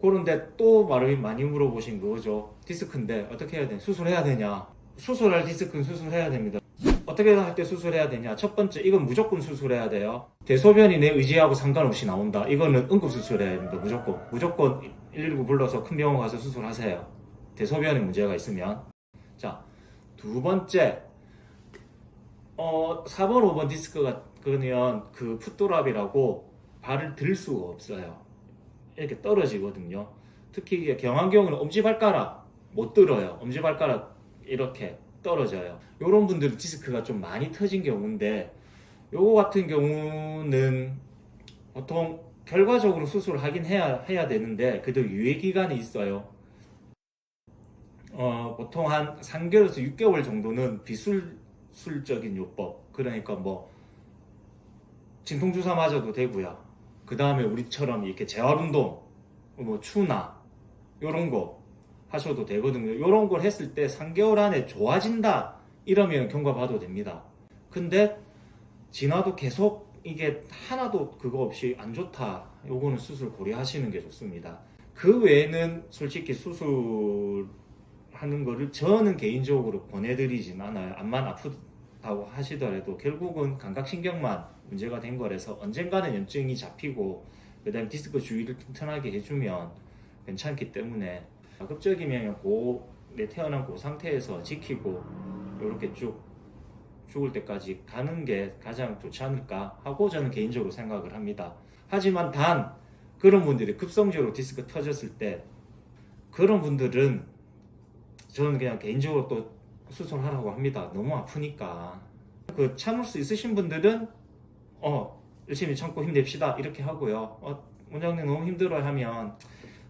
그런데 또 말을 많이 물어보신 거죠. 디스크인데 어떻게 해야 돼? 수술해야 되냐? 수술할 디스크는 수술해야 됩니다. 어떻게 할 때 수술해야 되냐? 첫 번째, 이건 무조건 수술해야 돼요. 대소변이 내 의지하고 상관없이 나온다. 이거는 응급 수술해야 됩니다. 무조건. 무조건 119 불러서 큰 병원 가서 수술하세요. 대소변에 문제가 있으면. 자, 두 번째, 어, 4번, 5번 디스크가 그러면 그 풋도랍이라고 발을 들 수가 없어요. 이렇게 떨어지거든요. 특히 경한 경우는 엄지발가락 못 들어요. 엄지발가락 이렇게 떨어져요. 이런 분들은 디스크가 좀 많이 터진 경우인데 요거 같은 경우는 보통 결과적으로 수술을 하긴 해야 해야 되는데 그래도 유예 기간이 있어요. 어, 보통 한 3개월에서 6개월 정도는 비술술적인 요법 그러니까 뭐 진통주사 맞아도 되고요. 그 다음에 우리처럼 이렇게 재활운동, 뭐 추나 이런 거 하셔도 되거든요. 이런 걸 했을 때 3개월 안에 좋아진다 이러면 경과 봐도 됩니다. 근데 지나도 계속 이게 하나도 그거 없이 안 좋다. 요거는 수술 고려하시는 게 좋습니다. 그 외에는 솔직히 수술하는 거를 저는 개인적으로 보내드리진 않아요. 암만 아프 다고 하시더라도 결국은 감각신경만 문제가 된 거라서 언젠가는 염증이 잡히고 그다음 디스크 주위를 튼튼하게 해주면 괜찮기 때문에 가급적이면 고 내 태어난 그 상태에서 지키고 이렇게 쭉 죽을 때까지 가는 게 가장 좋지 않을까 하고 저는 개인적으로 생각을 합니다. 하지만 단 그런 분들이 급성적으로 디스크 터졌을 때 그런 분들은 저는 그냥 개인적으로 또 수술하라고 합니다. 너무 아프니까. 그 참을 수 있으신 분들은 어 열심히 참고 힘냅시다 이렇게 하고요. 어, 원장님 너무 힘들어요 하면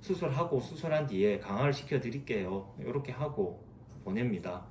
수술하고 수술한 뒤에 강화를 시켜 드릴게요. 이렇게 하고 보냅니다.